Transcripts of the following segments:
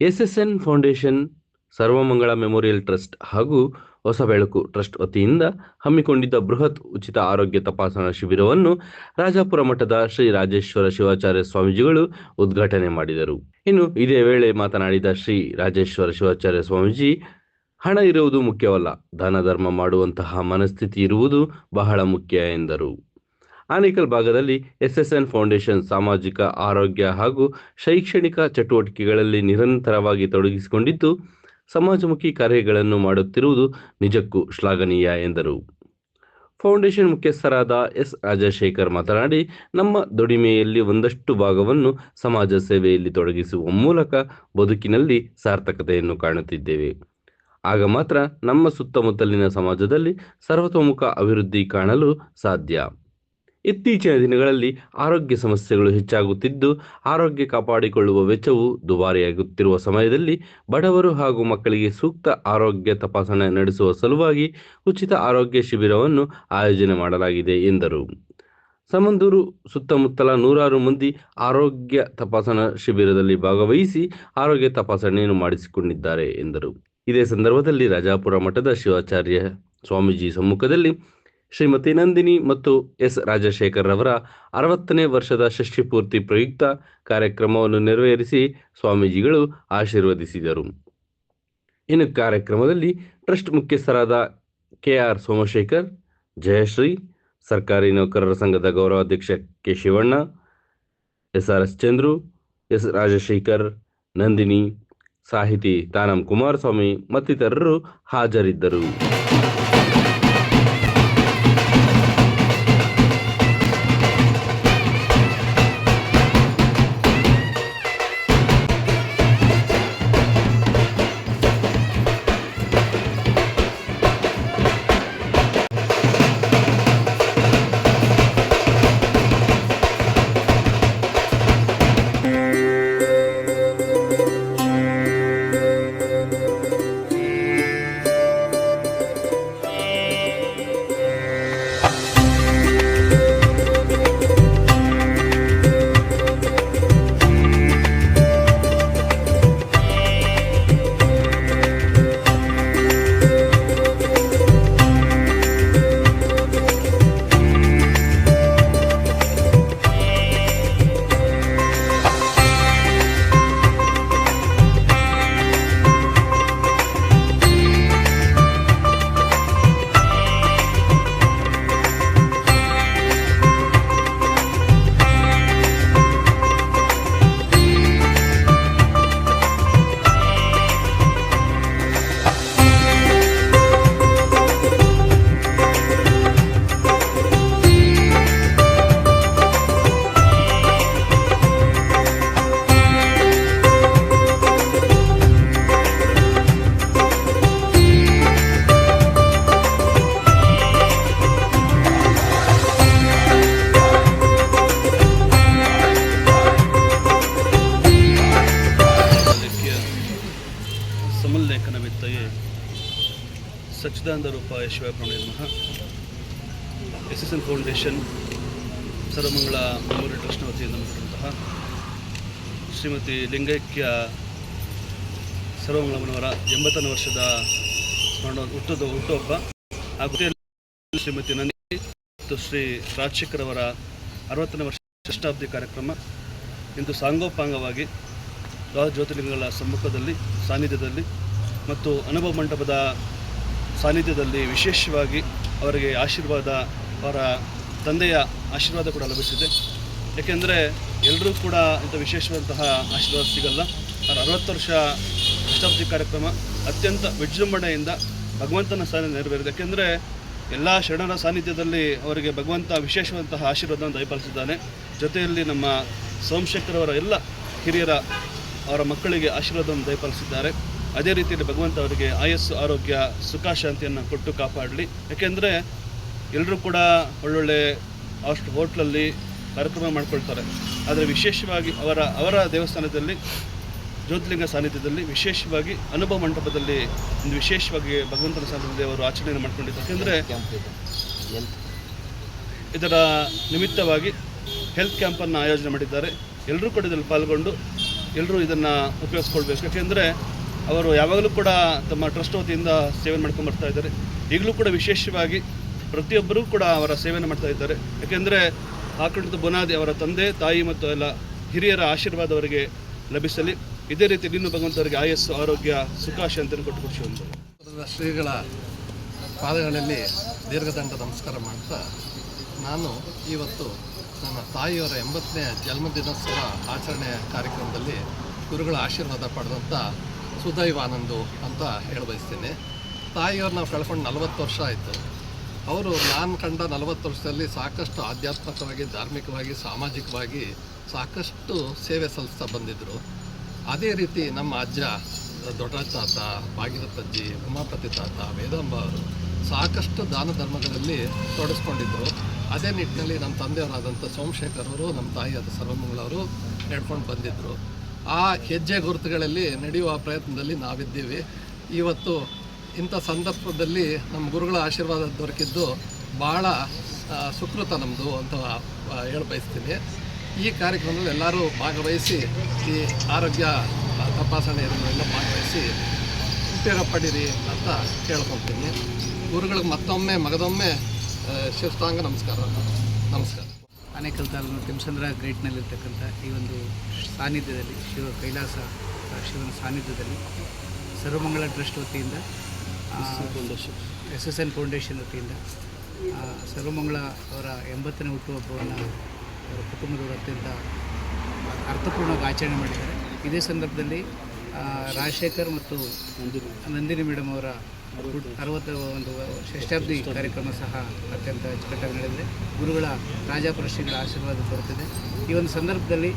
SSN foundation, Sarvamangala memorial trust ಹಾಗೂ ಹೊಸ ಬೆಳಕು ಟ್ರಸ್ಟ್ ವತಿಯಿಂದ ಹಮ್ಮಿಕೊಂಡಿದ್ದ ಬೃಹತ್ ಉಚಿತ ಆರೋಗ್ಯ ತಪಾಸಣಾ ಶಿಬಿರವನ್ನು ರಾಜಾಪುರ ಮಠದ ಶ್ರೀ ರಾಜೇಶ್ವರ ಶಿವಾಚಾರ್ಯ ಸ್ವಾಮೀಜಿಗಳು ಉದ್ಘಾಟನೆ ಮಾಡಿದರು. ಇನ್ನು ಇದೇ ವೇಳೆ ಮಾತನಾಡಿದ ಶ್ರೀ ರಾಜೇಶ್ವರ ಶಿವಾಚಾರ್ಯ ಸ್ವಾಮೀಜಿ, ಹಣ ಇರುವುದು ಮುಖ್ಯವಲ್ಲ ದಾನ ಧರ್ಮ ಮಾಡುವಂತಹ ಮನಸ್ಥಿತಿ ಇರುವುದು ಬಹಳ ಮುಖ್ಯ ಎಂದರು. ಆನೇಕಲ್ ಭಾಗದಲ್ಲಿ ಎಸ್ಎಸ್ಎನ್ ಫೌಂಡೇಶನ್ ಸಾಮಾಜಿಕ, ಆರೋಗ್ಯ ಹಾಗೂ ಶೈಕ್ಷಣಿಕ ಚಟುವಟಿಕೆಗಳಲ್ಲಿ ನಿರಂತರವಾಗಿ ತೊಡಗಿಸಿಕೊಂಡಿದ್ದು, ಸಮಾಜಮುಖಿ ಕಾರ್ಯಗಳನ್ನು ಮಾಡುತ್ತಿರುವುದು ನಿಜಕ್ಕೂ ಶ್ಲಾಘನೀಯ ಎಂದರು. ಫೌಂಡೇಶನ್ ಮುಖ್ಯಸ್ಥರಾದ ಎಸ್. ರಾಜಶೇಖರ್ ಮಾತನಾಡಿ, ನಮ್ಮ ದುಡಿಮೆಯಲ್ಲಿ ಒಂದಷ್ಟು ಭಾಗವನ್ನು ಸಮಾಜ ಸೇವೆಯಲ್ಲಿ ತೊಡಗಿಸುವ ಮೂಲಕ ಬದುಕಿನಲ್ಲಿ ಸಾರ್ಥಕತೆಯನ್ನು ಕಾಣುತ್ತಿದ್ದೇವೆ. ಆಗ ಮಾತ್ರ ನಮ್ಮ ಸುತ್ತಮುತ್ತಲಿನ ಸಮಾಜದಲ್ಲಿ ಸರ್ವತೋಮುಖ ಅಭಿವೃದ್ಧಿ ಕಾಣಲು ಸಾಧ್ಯ. ಇತ್ತೀಚಿನ ದಿನಗಳಲ್ಲಿ ಆರೋಗ್ಯ ಸಮಸ್ಯೆಗಳು ಹೆಚ್ಚಾಗುತ್ತಿದ್ದು, ಆರೋಗ್ಯ ಕಾಪಾಡಿಕೊಳ್ಳುವ ವೆಚ್ಚವು ದುಬಾರಿಯಾಗುತ್ತಿರುವ ಸಮಯದಲ್ಲಿ ಬಡವರು ಹಾಗೂ ಮಕ್ಕಳಿಗೆ ಸೂಕ್ತ ಆರೋಗ್ಯ ತಪಾಸಣೆ ನಡೆಸುವ ಸಲುವಾಗಿ ಉಚಿತ ಆರೋಗ್ಯ ಶಿಬಿರವನ್ನು ಆಯೋಜನೆ ಮಾಡಲಾಗಿದೆ ಎಂದರು. ಸಮಂದೂರು ಸುತ್ತಮುತ್ತಲ ನೂರಾರು ಮಂದಿ ಆರೋಗ್ಯ ತಪಾಸಣಾ ಶಿಬಿರದಲ್ಲಿ ಭಾಗವಹಿಸಿ ಆರೋಗ್ಯ ತಪಾಸಣೆಯನ್ನು ಮಾಡಿಸಿಕೊಂಡಿದ್ದಾರೆ ಎಂದರು. ಇದೇ ಸಂದರ್ಭದಲ್ಲಿ ರಾಜಾಪುರ ಮಠದ ಶಿವಾಚಾರ್ಯ ಸ್ವಾಮೀಜಿ ಸಮ್ಮುಖದಲ್ಲಿ ಶ್ರೀಮತಿ ನಂದಿನಿ ಮತ್ತು ಎಸ್ ರಾಜಶೇಖರ್ ರವರ ಅರವತ್ತನೇ ವರ್ಷದ ಷಷ್ಠಿ ಪೂರ್ತಿ ಪ್ರಯುಕ್ತ ಕಾರ್ಯಕ್ರಮವನ್ನು ನೆರವೇರಿಸಿ ಸ್ವಾಮೀಜಿಗಳು ಆಶೀರ್ವದಿಸಿದರು. ಇನ್ನು ಕಾರ್ಯಕ್ರಮದಲ್ಲಿ ಟ್ರಸ್ಟ್ ಮುಖ್ಯಸ್ಥರಾದ ಕೆ ಆರ್ ಸೋಮಶೇಖರ್, ಜಯಶ್ರೀ, ಸರ್ಕಾರಿ ನೌಕರರ ಸಂಘದ ಗೌರವಾಧ್ಯಕ್ಷ K Shivanna S R S Chandru, S Rajashekhar, Nandini, ಸಾಹಿತಿ ತಾನಂ ಕುಮಾರಸ್ವಾಮಿ ಮತ್ತಿತರರು ಹಾಜರಿದ್ದರು. ಸಮಲ್ಲೇಖನವಿತ್ತಯೇ ಸಚ್ಚಿದಾನಂದ ರೂಪಾಯ ಶಿವ ನಮಃ. S S N foundation Sarvamangala memorial ಟ್ರಸ್ಟ್ನ ವತಿಯಿಂದ ಮಾಡಿರುವಂತಹ ಶ್ರೀಮತಿ ಲಿಂಗೈಕ್ಯ ಸರ್ವಮಂಗಳಮ್ಮನವರ ಎಂಬತ್ತನೇ ವರ್ಷದ ಸ್ಮರಣ ಹುಟ್ಟದ ಹುಟ್ಟುಹಬ್ಬ. ಹಾಗೂ ಶ್ರೀಮತಿ ನಂದಿ ಮತ್ತು ಶ್ರೀ ರಾಜಶೇಖರ್ ಅವರ ಅರವತ್ತನೇ ವರ್ಷ ಷಷ್ಟಾಬ್ದಿ ಕಾರ್ಯಕ್ರಮ. ಇಂದು ಸಾಂಗೋಪಾಂಗವಾಗಿ ಜ್ಯೋತಿರ್ಲಿಂಗಗಳ ಸಮ್ಮುಖದಲ್ಲಿ, ಸಾನ್ನಿಧ್ಯದಲ್ಲಿ ಮತ್ತು ಅನುಭವ ಮಂಟಪದ ಸಾನ್ನಿಧ್ಯದಲ್ಲಿ ವಿಶೇಷವಾಗಿ ಅವರಿಗೆ ಆಶೀರ್ವಾದ, ಅವರ ತಂದೆಯ ಆಶೀರ್ವಾದ ಕೂಡ ಲಭಿಸಿದೆ. ಏಕೆಂದರೆ ಎಲ್ಲರೂ ಕೂಡ ಇಂಥ ವಿಶೇಷವಾದಂತಹ ಆಶೀರ್ವಾದ ಸಿಗಲ್ಲ. ಅವರ ಅರವತ್ತು ವರ್ಷ ಅಷ್ಟಾಬ್ದಿ ಕಾರ್ಯಕ್ರಮ ಅತ್ಯಂತ ವಿಜೃಂಭಣೆಯಿಂದ ಭಗವಂತನ ಸಾನ್ನಿಧ್ಯ ನೆರವೇರಿದೆ. ಯಾಕೆಂದರೆ ಎಲ್ಲ ಶರಣರ ಸಾನ್ನಿಧ್ಯದಲ್ಲಿ ಅವರಿಗೆ ಭಗವಂತ ವಿಶೇಷವಾದಂತಹ ಆಶೀರ್ವಾದವನ್ನು ದಯಪಾಲಿಸಿದ್ದಾನೆ. ಜೊತೆಯಲ್ಲಿ ನಮ್ಮ ಸೋಮಶೇಖರ್ ಅವರ ಎಲ್ಲ ಹಿರಿಯರ, ಅವರ ಮಕ್ಕಳಿಗೆ ಆಶೀರ್ವಾದವನ್ನು ದಯಪಾಲಿಸಿದ್ದಾರೆ. ಅದೇ ರೀತಿಯಲ್ಲಿ ಭಗವಂತ ಅವರಿಗೆ ಆಯಸ್ಸು, ಆರೋಗ್ಯ, ಸುಖ, ಶಾಂತಿಯನ್ನು ಕೊಟ್ಟು ಕಾಪಾಡಲಿ. ಯಾಕೆಂದರೆ ಎಲ್ಲರೂ ಕೂಡ ಒಳ್ಳೊಳ್ಳೆ ಅಷ್ಟು ಹೋಟ್ಲಲ್ಲಿ ಕಾರ್ಯಕ್ರಮ ಮಾಡ್ಕೊಳ್ತಾರೆ. ಆದರೆ ವಿಶೇಷವಾಗಿ ಅವರ ಅವರ ದೇವಸ್ಥಾನದಲ್ಲಿ, ಜ್ಯೋತಿರ್ಲಿಂಗ ಸಾನ್ನಿಧ್ಯದಲ್ಲಿ ವಿಶೇಷವಾಗಿ ಅನುಭವ ಮಂಟಪದಲ್ಲಿ ಒಂದು ವಿಶೇಷವಾಗಿ ಭಗವಂತನ ಸಾನ್ನಿಧ್ಯದಲ್ಲಿ ಅವರು ಆಚರಣೆಯನ್ನು ಮಾಡ್ಕೊಂಡಿದ್ದಾರೆ. ಯಾಕೆಂದರೆ ಇದರ ನಿಮಿತ್ತವಾಗಿ ಹೆಲ್ತ್ ಕ್ಯಾಂಪನ್ನು ಆಯೋಜನೆ ಮಾಡಿದ್ದಾರೆ. ಎಲ್ಲರೂ ಕೂಡ ಇದರಲ್ಲಿ ಪಾಲ್ಗೊಂಡು ಎಲ್ಲರೂ ಇದನ್ನು ಉಪಯೋಗಿಸ್ಕೊಳ್ಬೇಕು. ಯಾಕೆಂದರೆ ಅವರು ಯಾವಾಗಲೂ ಕೂಡ ತಮ್ಮ ಟ್ರಸ್ಟ್ ವತಿಯಿಂದ ಸೇವೆ ಮಾಡ್ಕೊಂಡು ಬರ್ತಾ ಇದ್ದಾರೆ. ಈಗಲೂ ಕೂಡ ವಿಶೇಷವಾಗಿ ಪ್ರತಿಯೊಬ್ಬರೂ ಕೂಡ ಅವರ ಸೇವೆಯನ್ನು ಮಾಡ್ತಾ ಇದ್ದಾರೆ. ಯಾಕೆಂದರೆ ಹಾಕೊಂಡಿದ್ದ ಬುನಾದಿ ಅವರ ತಂದೆ, ತಾಯಿ ಮತ್ತು ಎಲ್ಲ ಹಿರಿಯರ ಆಶೀರ್ವಾದ ಅವರಿಗೆ ಲಭಿಸಲಿ. ಇದೇ ರೀತಿ ನಿನ್ನ ಭಗವಂತವರಿಗೆ ಆಯಸ್ಸು, ಆರೋಗ್ಯ, ಸುಖ, ಶಾಂತಿಯನ್ನು ಕೊಟ್ಟು ಪುರದ ಶ್ರೀಗಳ ಪಾದಗಳಲ್ಲಿ ದೀರ್ಘದಂಡ ನಮಸ್ಕಾರ ಮಾಡ್ತಾ ನಾನು ಇವತ್ತು ನನ್ನ ತಾಯಿಯವರ ಎಂಬತ್ತನೇ ಜನ್ಮದಿನೋತ್ಸವ ಆಚರಣೆ ಕಾರ್ಯಕ್ರಮದಲ್ಲಿ ಗುರುಗಳ ಆಶೀರ್ವಾದ ಪಡೆದಂಥ ಸುದೈವಾನಂದು ಅಂತ ಹೇಳಬಯಸ್ತೀನಿ. ತಾಯಿಯವ್ರನ್ನ ನಾವು ಕಳ್ಕೊಂಡು ನಲವತ್ತು ವರ್ಷ ಆಯಿತು. ಅವರು ನಾನು ಕಂಡ ನಲವತ್ತು ವರ್ಷದಲ್ಲಿ ಸಾಕಷ್ಟು ಆಧ್ಯಾತ್ಮಿಕವಾಗಿ, ಧಾರ್ಮಿಕವಾಗಿ, ಸಾಮಾಜಿಕವಾಗಿ ಸಾಕಷ್ಟು ಸೇವೆ ಸಲ್ಲಿಸ್ತಾ ಬಂದಿದ್ದರು ಅದೇ ರೀತಿ ನಮ್ಮ ಅಜ್ಜ ದೊಡ್ಡ ತಾತ ಭಾಗೀರಥಜ್ಜಿ ಉಮಾಪತಿ ತಾತ, ವೇದಾಂಬ ಅವರು ಸಾಕಷ್ಟು ದಾನ ಧರ್ಮಗಳಲ್ಲಿ ತೊಡಸ್ಕೊಂಡಿದ್ದರು ಅದೇ ನಿಟ್ಟಿನಲ್ಲಿ ನಮ್ಮ ತಂದೆಯವರಾದಂಥ ಸೋಮಶೇಖರ್ ಅವರು, ನಮ್ಮ ತಾಯಿಯಾದ ಸರ್ವಮಂಗಳವರು ಹೇಳ್ಕೊಂಡು ಬಂದಿದ್ದರು ಆ ಹೆಜ್ಜೆ ಗುರುತುಗಳಲ್ಲಿ ನಡೆಯುವ ಪ್ರಯತ್ನದಲ್ಲಿ ನಾವಿದ್ದೀವಿ. ಇವತ್ತು ಇಂಥ ಸಂದರ್ಭದಲ್ಲಿ ನಮ್ಮ ಗುರುಗಳ ಆಶೀರ್ವಾದ ದೊರಕಿದ್ದು ಭಾಳ ಸುಕೃತ ನಮ್ಮದು ಅಂತ ಆ, ಹೇಳ ಬಯಸ್ತೀನಿ ಈ ಕಾರ್ಯಕ್ರಮದಲ್ಲಿ ಎಲ್ಲರೂ ಭಾಗವಹಿಸಿ ಈ ಆರೋಗ್ಯ ತಪಾಸಣೆ ತಪಾಸಣೆಯನ್ನೆಲ್ಲ ಭಾಗವಹಿಸಿ ಉಪಯೋಗ ಪಡೀರಿ ಅಂತ ಕೇಳ್ಕೊತೀನಿ ಗುರುಗಳಿಗೆ ಮತ್ತೊಮ್ಮೆ ಮಗದೊಮ್ಮೆ ಶಿಷ್ಟಾಂಗ ನಮಸ್ಕಾರ. ನಮಸ್ಕಾರ. ಆನೇಕಲ್ ತಾಲೂಕಿನ ತಿಮ್ಸಂದ್ರ ಗ್ರೇಟ್ನಲ್ಲಿರ್ತಕ್ಕಂಥ ಈ ಒಂದು ಸಾನ್ನಿಧ್ಯದಲ್ಲಿ ಶಿವ ಕೈಲಾಸ ಶಿವನ ಸಾನ್ನಿಧ್ಯದಲ್ಲಿ ಸರ್ವಮಂಗಳ ಟ್ರಸ್ಟ್ ವತಿಯಿಂದ ಎಸ್ ಎಸ್ ಎನ್ ಫೌಂಡೇಶನ್ ವತಿಯಿಂದ ಸರ್ವಮಂಗಳ ಅವರ ಎಂಬತ್ತನೇ ಹುಟ್ಟುಹಬ್ಬವನ್ನು ಅವರ ಕುಟುಂಬದವರು ಅತ್ಯಂತ ಅರ್ಥಪೂರ್ಣವಾಗಿ ಆಚರಣೆ ಮಾಡಿದ್ದಾರೆ. ಇದೇ ಸಂದರ್ಭದಲ್ಲಿ ರಾಜಶೇಖರ್ ಮತ್ತು ನಂದಿನಿ ಮೇಡಮ್ ಅವರ ಅರವತ್ತ ಒಂದು ಷಷ್ಠಾಬ್ದಿ ಕಾರ್ಯಕ್ರಮ ಸಹ ಅತ್ಯಂತ ಅಚ್ಚುಕಟ್ಟಾಗಿ ನಡೆದಿದೆ. ಗುರುಗಳ ರಾಜಾಪುರ ಶ್ರೀಗಳ ಆಶೀರ್ವಾದ ದೊರೆತಿದೆ ಈ ಒಂದು ಸಂದರ್ಭದಲ್ಲಿ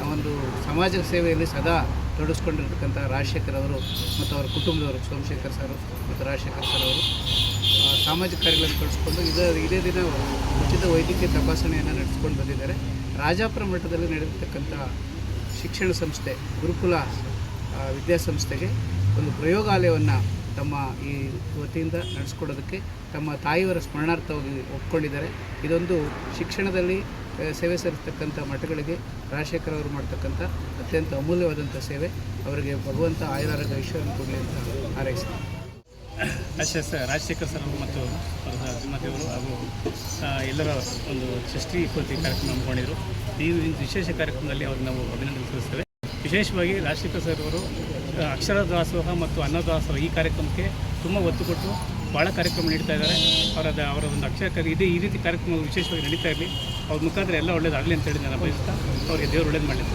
ಆ ಒಂದು ಸಮಾಜ ಸೇವೆಯಲ್ಲಿ ಸದಾ ತೊಡಗಿಸ್ಕೊಂಡಿರ್ತಕ್ಕಂಥ ರಾಜಶೇಖರ್ ಅವರು ಮತ್ತು ಅವರ ಕುಟುಂಬದವರು, ಸೋಮಶೇಖರ್ ಸರ್ ಮತ್ತು ರಾಜಶೇಖರ್ ಸರ್ ಅವರು ಸಾಮಾಜಿಕ ಕಾರ್ಯಗಳನ್ನು ತೊಡಗಿಸ್ಕೊಂಡು ಇದೇ ಇದೇ ದಿನ ಉಚಿತ ವೈದ್ಯಕೀಯ ತಪಾಸಣೆಯನ್ನು ನಡೆಸ್ಕೊಂಡು ಬಂದಿದ್ದಾರೆ. ರಾಜಾಪುರ ಮಠದಲ್ಲಿ ನಡೆದಿರ್ತಕ್ಕಂಥ ಶಿಕ್ಷಣ ಸಂಸ್ಥೆ, ಗುರುಕುಲ ವಿದ್ಯಾಸಂಸ್ಥೆಗೆ ಒಂದು ಪ್ರಯೋಗಾಲಯವನ್ನು ತಮ್ಮ ಈ ವತಿಯಿಂದ ನಡೆಸ್ಕೊಡೋದಕ್ಕೆ ತಮ್ಮ ತಾಯಿಯವರ ಸ್ಮರಣಾರ್ಥವಾಗಿ ಒಪ್ಕೊಂಡಿದ್ದಾರೆ. ಇದೊಂದು ಶಿಕ್ಷಣದಲ್ಲಿ ಸೇವೆ ಸಲ್ಲಿಸ್ತಕ್ಕಂಥ ಮಠಗಳಿಗೆ ರಾಜಶೇಖರ್ ಅವರು ಮಾಡ್ತಕ್ಕಂಥ ಅತ್ಯಂತ ಅಮೂಲ್ಯವಾದಂಥ ಸೇವೆ. ಅವರಿಗೆ ಭಗವಂತ ಆಯುರಾರೋಗ್ಯ ಐಶ್ವರ್ಯ ಕೊಡಲಿ ಅಂತ ಹಾರೈಸ್ತೀನಿ. ಎಸ್ ಸರ್ ರಾಜಶೇಖರ್ ಸರ್ ಮತ್ತು ಅವರು ಹಾಗೂ ಎಲ್ಲರ ಒಂದು ಷಷ್ಠಿ ಪೂರ್ತಿ ಕಾರ್ಯಕ್ರಮ ಹಮ್ಮಿಕೊಂಡಿದ್ದರು ಈ ವಿಶೇಷ ಕಾರ್ಯಕ್ರಮದಲ್ಲಿ ಅವ್ರಿಗೆ ನಾವು ಅಭಿನಂದನೆ ಸಲ್ಲಿಸ್ತೇವೆ. ವಿಶೇಷವಾಗಿ ರಾಜಶೇಖರ್ ಸರ್ ಅವರು ಅಕ್ಷರ ದಾಸೋಹ ಮತ್ತು ಅನ್ನದಾಸೋಹ ಈ ಕಾರ್ಯಕ್ರಮಕ್ಕೆ ತುಂಬ ಒತ್ತು ಕೊಟ್ಟು ಭಾಳ ಕಾರ್ಯಕ್ರಮ ನೀಡ್ತಾ ಇದ್ದಾರೆ. ಅವರ ಅವರ ಒಂದು ಅಕ್ಷರ ಇದೇ ಈ ರೀತಿ ಕಾರ್ಯಕ್ರಮ ವಿಶೇಷವಾಗಿ ನಡೀತಾ ಇರಲಿ. ಅವ್ರ ಮುಖಾಂತರ ಎಲ್ಲ ಒಳ್ಳೇದಾಗಲಿ ಅಂತೇಳಿ ನಾನು ಬಯಸ್ತಾ ಅವರಿಗೆ ದೇವರು ಒಳ್ಳೇದು ಮಾಡಲಿ